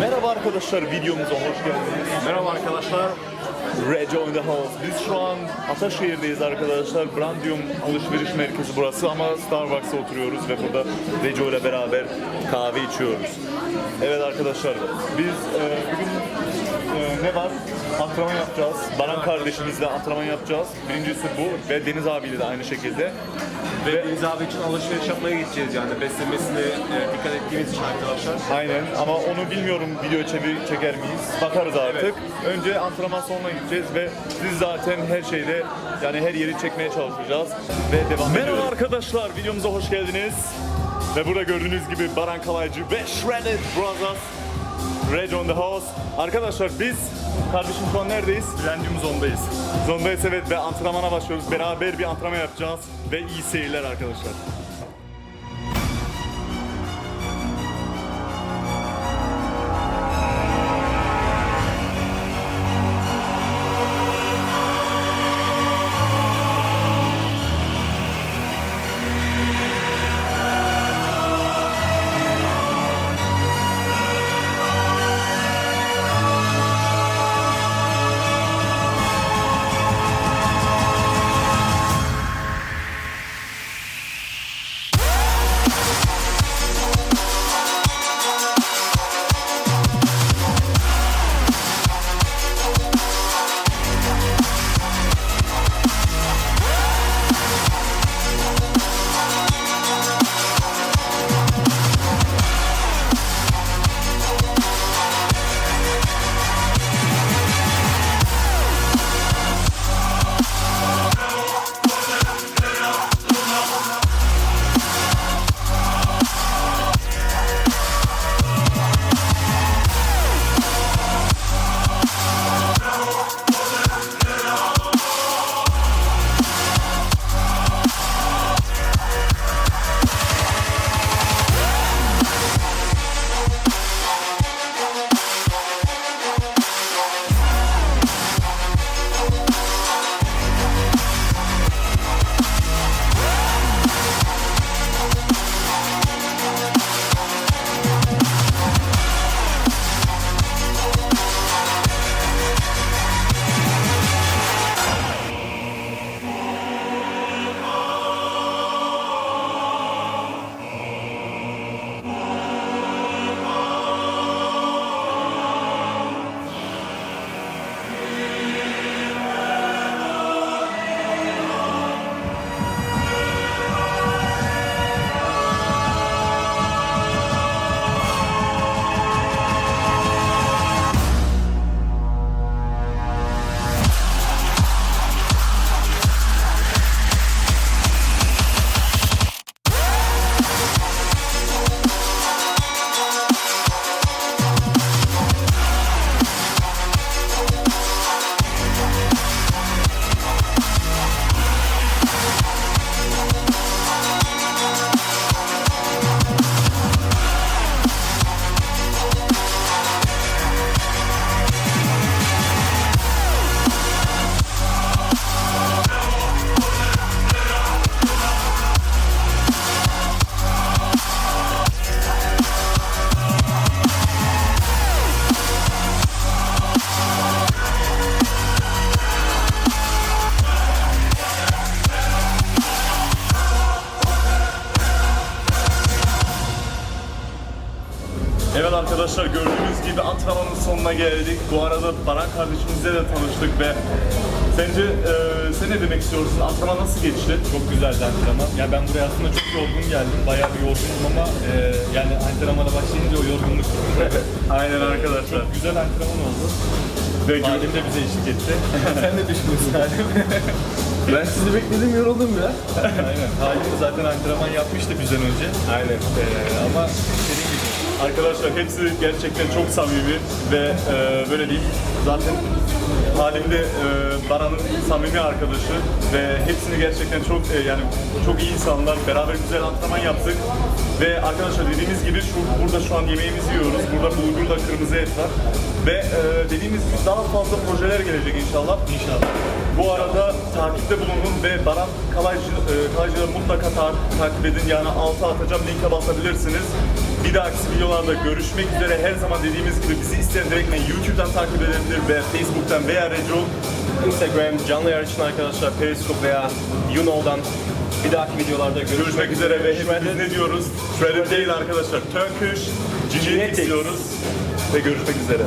Merhaba arkadaşlar, videomuza hoş geldiniz. Merhaba arkadaşlar. Rejo in the house. Biz şu an Ataşehir'deyiz arkadaşlar. Brandium alışveriş merkezi burası ama Starbucks'a oturuyoruz ve burada Rejo ile beraber kahve içiyoruz. Evet arkadaşlar, biz e, bugün e, ne var? Antrenman yapacağız. Baran kardeşimizle antrenman yapacağız. Birincisi bu ve Deniz abiyle de aynı şekilde. Ve Deniz abi için alışveriş yapmaya gideceğiz yani beslemesine e, dikkat ettiğimiz için arkadaşlar. Aynen ama onu bilmiyorum video çevir, çeker miyiz? Bakarız artık. Önce antrenman sonuna gideceğiz ve biz zaten her şeyde yani her yeri çekmeye çalışacağız ve devam Merhaba arkadaşlar videomuza hoş geldiniz. Ve burada gördüğünüz gibi Baran Kalaycı ve Shredded Brothers Rage on the House. Arkadaşlar biz kardeşim şu an neredeyiz? Blendium zondayız. Zondayız evet ve antrenmana başlıyoruz. Beraber bir antrenman yapacağız ve iyi seyirler arkadaşlar. Evet arkadaşlar gördüğünüz gibi antrenmanın sonuna geldik. Bu arada Baran kardeşimizle de tanıştık ve sence e, sen ne demek istiyorsun? Antrenman nasıl geçti? Çok güzeldi antrenman. Ya ben buraya aslında çok yorgun geldim. Bayağı bir yorgunum ama e, yani antrenmana başlayınca o yorgunluk. Aynen arkadaşlar. Güzel antrenman oldu. Ve Halim de bize eşlik etti. Sen ne düşünüyorsun Halim? ben sizi bekledim yoruldum ya. Aynen. Halim zaten antrenman yapmıştı bizden önce. Aynen. E, ama gibi Arkadaşlar hepsi gerçekten çok samimi ve e, böyle diyeyim zaten halimde e, Baran'ın samimi arkadaşı ve hepsini gerçekten çok e, yani çok iyi insanlar. Beraber güzel antrenman yaptık ve arkadaşlar dediğimiz gibi şu burada şu an yemeğimizi yiyoruz. Burada bulgurla kırmızı et var ve e, dediğimiz gibi daha fazla projeler gelecek inşallah. inşallah. Bu arada takipte bulunun ve Baran Kalaycı, e, Kalaycı'ları mutlaka ta- takip edin. Yani alta atacağım linke basabilirsiniz. Bir dahaki videolarda görüşmek üzere. Her zaman dediğimiz gibi bizi isteyen direktmen YouTube'dan takip edebilir veya Facebook'tan veya Reco. Instagram, canlı yayın için arkadaşlar Periscope veya YouKnow'dan bir dahaki videolarda görüşmek, Görüşmek üzere ve hepimiz ne diyoruz? Shredded değil arkadaşlar. Turkish, Genetics. diyoruz. Ve görüşmek üzere.